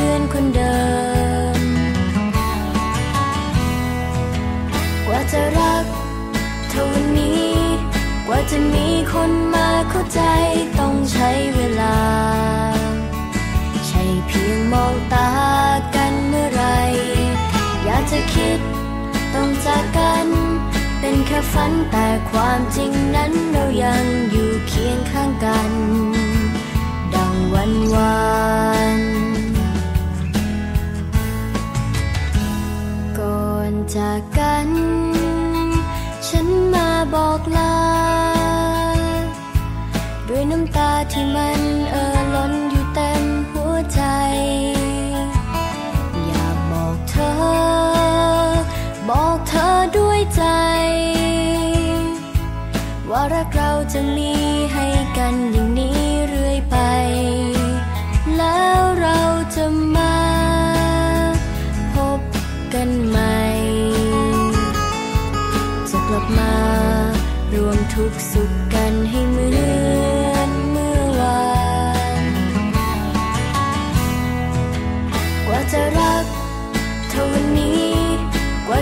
น จะรักเท่านี้ กว่าจะมีคนมาเข้าใจต้องใช้เวลา ใช่เพียงมองตากันเมื่อไร อยากจะคิดต้องจากกัน เป็นแค่ฝันแต่ความจริงนั้นเรายังอยู่เคียงข้างกัน ดังวันวานก่อนจากกัน ที่มันเอ่อล้นอยู่เต็มหัวใจ อยากบอกเธอ บอกเธอด้วยใจ ว่ารักเราจะมีให้กันอย่างนี้เรื่อยไป แล้วเราจะม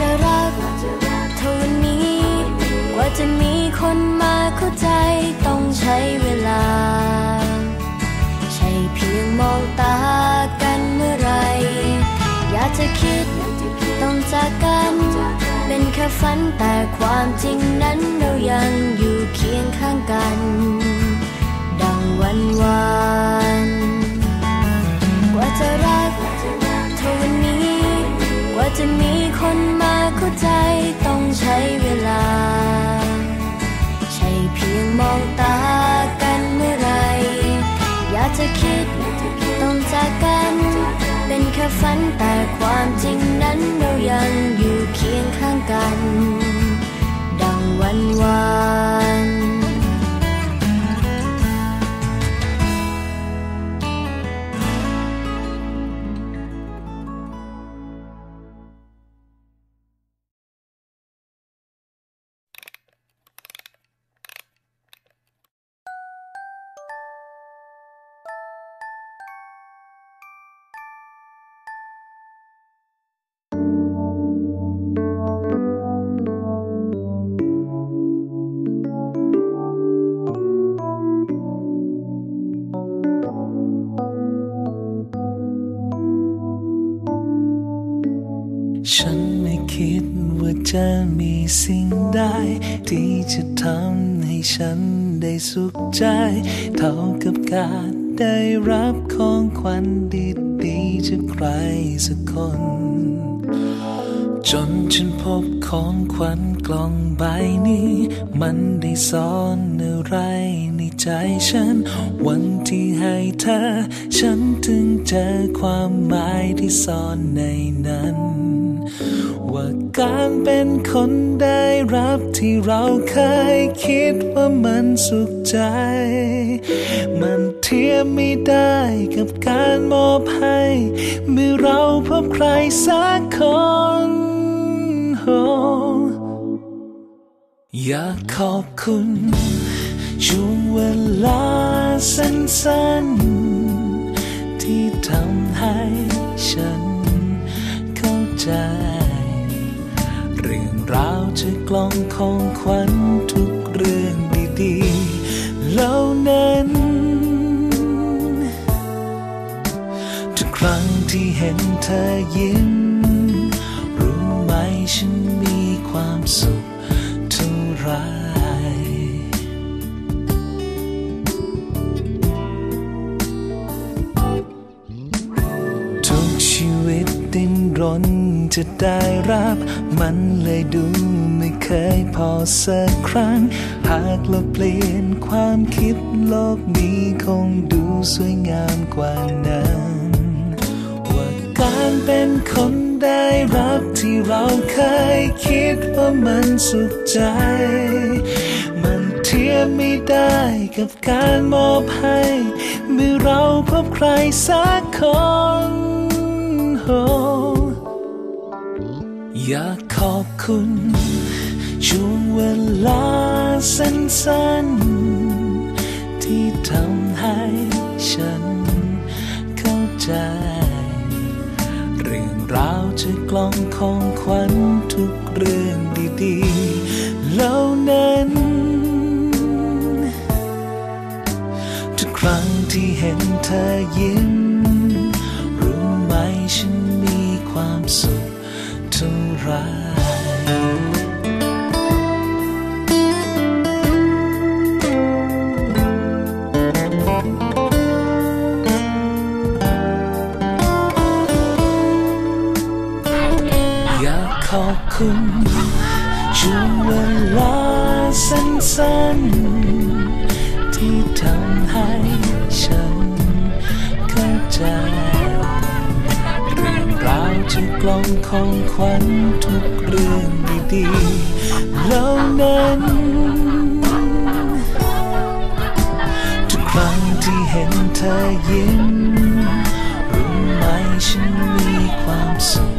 จะรักเท่านี้ กว่าจะมีคนมาเข้าใจต้องใช้เวลา ใช่เพียงมองตากันเมื่อไร อยากจะคิดต้องจากกัน เป็นแค่ฝันแต่ความจริงนั้นเรายังอยู่เคียงข้างกัน ดังวันวานกว่าจะรักเท่านี้ กว่าจะมีคน ใจต้องใช้เวลา ใช่เพียงมองตา สิ่งใดที่จะทำให้ฉันได้สุขใจ เท่ากับการได้รับของขวัญดีๆจากใครสักคน จนฉันพบของขวัญกล่องใบนี้ มันได้สอนอะไรในใจฉัน วันที่ให้เธอ ฉันถึงเจอความหมายที่ซ่อนในนั้น ว่าการเป็นคนได้รับที่เราเคยคิดว่ามันสุขใจ มันเทียมไม่ได้กับการมอบให้เมื่อเราพบใครสักคนอยากขอบคุณช่วงเวลาสั้นๆ ที่ทำให้ฉันเข้าใจ เรื่องราวจะกลองของขวัญทุกเรื่องดีๆเหล่านั้น ทุกครั้งที่เห็นเธอยิ้ม รู้ไหมฉันมีความสุขเท่าไรทุกชีวิตดิ้นรน จะได้รับ มันเลยดูไม่เคยพอสักครั้ง หากเราเปลี่ยนความคิดโลกนี้คงดูสวยงามกว่านั้นว่าการเป็นคนได้รับที่เราเคยคิดว่ามันสุขใจ มันเทียบไม่ได้กับการมอบให้เมื่อเราพบใครสักคนโอยากขอบคุณ ช่วงเวลาสั้นๆ ที่ทำให้ฉันเข้าใจ เรื่องราวจากกล่องของขวัญทุกเรื่องดีๆเหล่านั้น ทุกครั้งที่เห็นเธอยิ้ม คุณช่วงเวลาสั้นๆ ที่ทำให้ฉันเข้าใจเรื่องราวจากกลองของขวัญทุกเรื่องดีๆเหล่านั้นทุกครั้งที่เห็นเธอยิ้มรู้ไหมฉันมีความสุข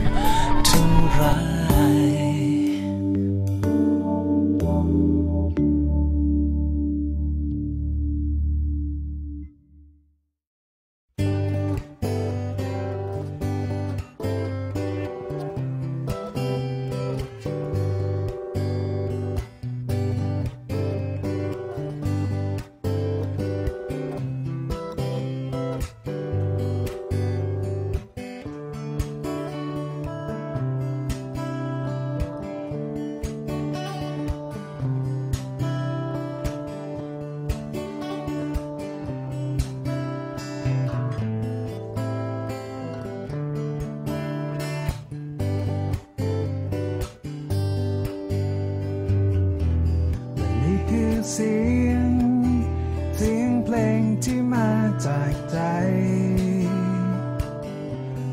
สียง เสียงเพลงที่มาจากใจ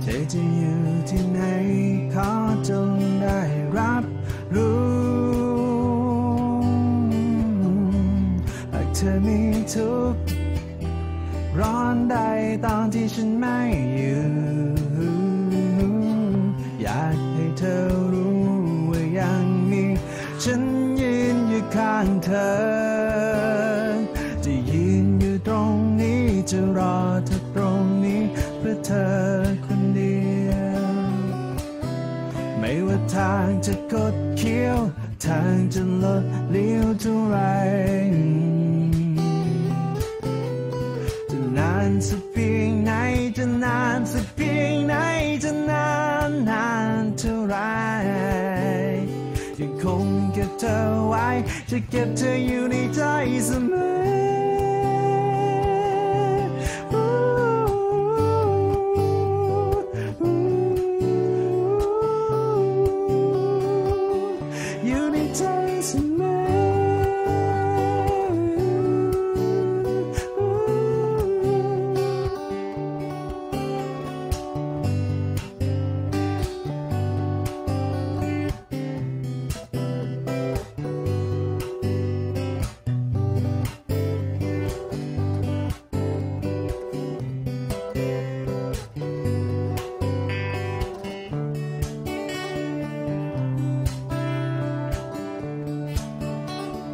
เธอจะอยู่ที่ไหนขอจงได้รับรู้หากเธอมีทุกข์ร้อนใดตอนที่ฉันไม่อยู่ อยากให้เธอรู้ว่ายังมี ฉันยืนอยู่ข้างเธอ ทางจะกดเคี้ยว ทางจะลดเลี้ยวเท่าไรจะนานสักเพียงไหนจะนานสักเพียงไหนจะนานนานเท่าไรยังคงเก็บเธอไว้ จะเก็บเธออยู่ในใจเสมอ